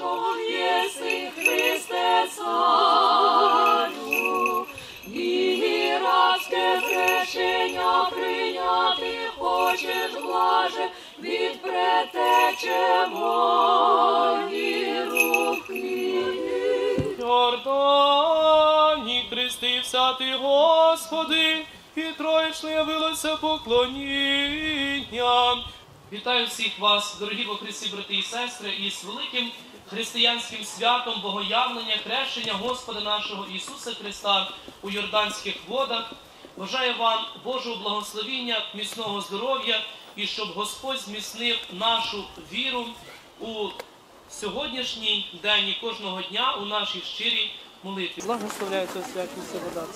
нашого Христе і рабське хрещення прийняти хочеш, блаже від претече мої руки. Хрестився ти, Господи, і троєш явилося поклонінням. Вітаю всіх вас, дорогі во Христі, брати і сестри, із великим християнським святом Богоявлення, хрещення Господа нашого Ісуса Христа у Йорданських водах. Бажаю вам Божого благословіння, міцного здоров'я і щоб Господь зміцнив нашу віру у сьогоднішній день і кожного дня у нашій щирій молитві. Благословляється святість вода.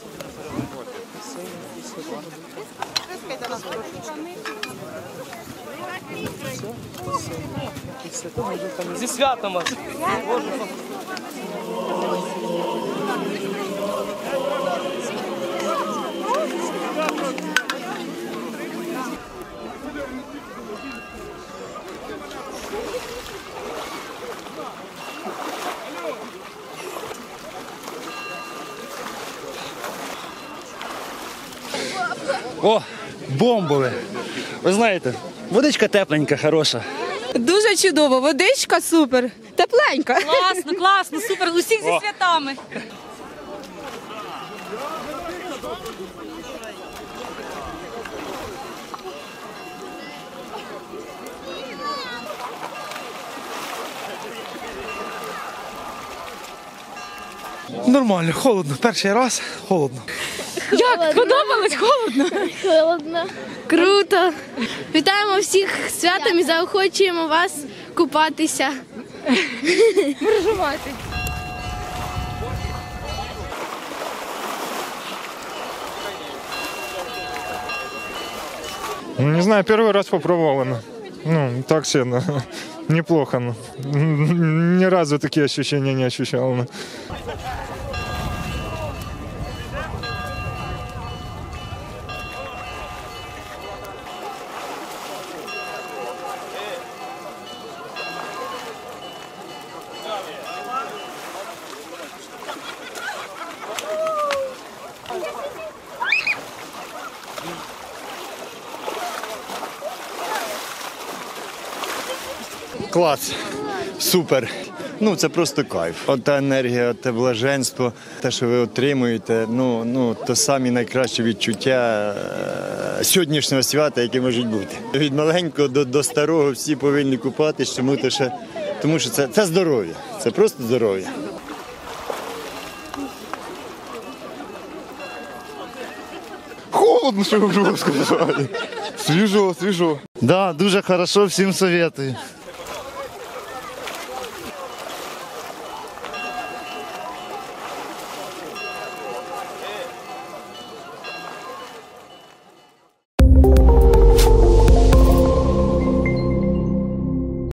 Зі святом вас! О, бомбове. Ви знаєте, водичка тепленька, хороша. Дуже чудово, водичка супер, тепленька. Класно, класно, супер. Усіх зі святами. Нормально, холодно. Перший раз холодно. Як сподобалось холодно? Холодно. Круто. Вітаємо всіх святом і заохочуємо вас купатися. Проживати. Ну, Не знаю, первый раз попробовал. ну. Ну, так себе, ну, неплохо. Ни разу такие ощущения не ощущал. Клас, супер. Ну це просто кайф. От та енергія, те блаженство, те, що ви отримуєте, ну, ну то самі найкращі відчуття е, сьогоднішнього свята, які можуть бути. Від маленького до, до старого всі повинні купатися, тому, то ще, тому що це, це здоров'я, це просто здоров'я. Холодно, що я можу сказати. Свіжо, свіжо. Да, дуже хорошо, всім советую.